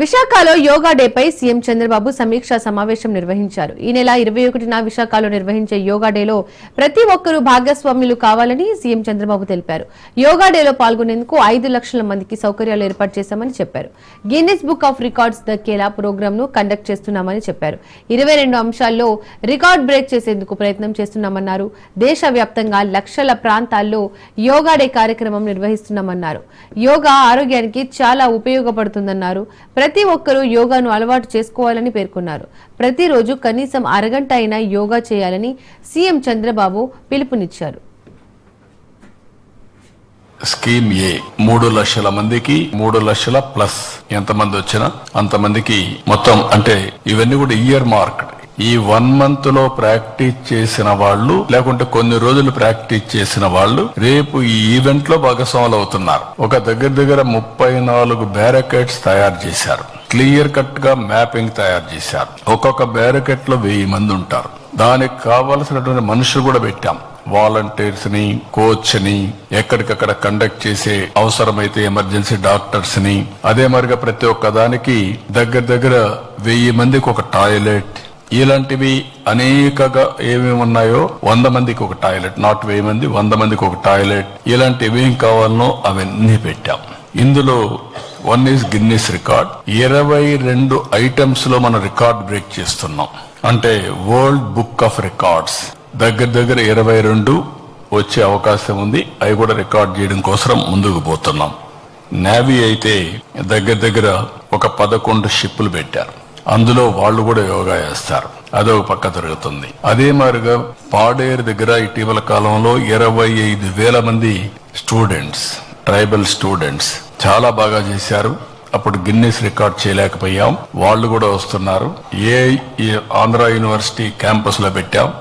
విశాఖలో యోగా డేపై సీఎం చంద్రబాబు సమీక్షా సమావేశం నిర్వహించారు. ఈ నెల ఇరవై ఒకటిన విశాఖలో నిర్వహించే యోగా డేలో ప్రతి ఒక్కరూ భాగస్వామ్యులు కావాలని సీఎం చంద్రబాబు తెలిపారు. యోగా డేలో పాల్గొనేందుకు ఐదు లక్షల మందికి సౌకర్యాలు ఏర్పాటు చేశామని చెప్పారు. గిన్నెస్ బుక్ ఆఫ్ రికార్డ్స్ దక్కేలా ప్రోగ్రామ్ను కండక్ట్ చేస్తున్నామని చెప్పారు. ఇరవై రెండు అంశాల్లో రికార్డ్ బ్రేక్ చేసేందుకు ప్రయత్నం చేస్తున్నామన్నారు. దేశవ్యాప్తంగా లక్షల ప్రాంతాల్లో యోగా డే కార్యక్రమం నిర్వహిస్తున్నామన్నారు. యోగా ఆరోగ్యానికి చాలా ఉపయోగపడుతుందన్నారు. ప్రతి ప్రతి ఒక్కరూ యోగాను అలవాటు చేసుకోవాలని పేర్కొన్నారు. ప్రతిరోజు కనీసం అరగంట అయినా యోగా చేయాలని సీఎం చంద్రబాబు పిలుపునిచ్చారు. స్కీమ్ ఏ. మూడు లక్షల మందికి మూడు లక్షల ప్లస్. ఎంతమంది వచ్చినా అంతమందికి మొత్తం అంటే ఇవన్నీ కూడా ఇయర్ మార్క్ ఈ వన్ మంత్లో ప్రాక్టీస్ చేసిన వాళ్ళు లేకుంటే కొన్ని రోజులు ప్రాక్టీస్ చేసిన వాళ్ళు రేపు ఈ ఈవెంట్లో భాగస్వాములు అవుతున్నారు. ఒక దగ్గర దగ్గర ముప్పై నాలుగు బ్యారకెట్స్ తయారు చేశారు. క్లియర్ కట్గా మ్యాపింగ్ తయారు చేశారు. ఒక్కొక్క బ్యారకెట్లో వెయ్యి మంది ఉంటారు. దానికి కావలసినటువంటి మనుషులు కూడా పెట్టాం. వాలంటీర్స్ని కోచ్ని ఎక్కడికక్కడ కండక్ట్ చేసే అవసరమైతే ఎమర్జెన్సీ డాక్టర్స్ని. అదే మరిగా ప్రతి ఒక్క దానికి దగ్గర దగ్గర వెయ్యి మందికి ఒక టాయిలెట్ ఇలాంటివి అనేకగా ఏమేమి ఉన్నాయో వంద మందికి ఒక టాయిలెట్ నాట్ వెయ్యి మంది వంద మందికి ఒక టాయిలెట్. ఇలాంటి ఏమేం కావాలనో అవన్నీ పెట్టాం. ఇందులో వన్ ఈస్ గిన్నీస్ రికార్డ్ ఇరవై రెండు ఐటమ్స్లో మనం రికార్డ్ బ్రేక్ చేస్తున్నాం. అంటే వరల్డ్ బుక్ ఆఫ్ రికార్డ్స్ దగ్గర దగ్గర ఇరవై రెండు వచ్చే అవకాశం ఉంది. అవి కూడా రికార్డ్ చేయడం కోసం ముందుకు పోతున్నాం. నేవీ అయితే దగ్గర దగ్గర ఒక పదకొండు షిప్పులు పెట్టారు. అందులో వాళ్ళు కూడా యోగా చేస్తారు. అదొక పక్క జరుగుతుంది అదే మాదిరిగా పాడేరు దగ్గర ఇటీవల కాలంలో ఇరవై ఐదు వేల మంది స్టూడెంట్స్ ట్రైబల్ స్టూడెంట్స్ చాలా బాగా చేశారు. అప్పుడు గిన్నెస్ రికార్డ్ చేయలేకపోయాం. వాళ్ళు కూడా వస్తున్నారు. ఏ ఆంధ్ర యూనివర్సిటీ క్యాంపస్లో పెట్టాం.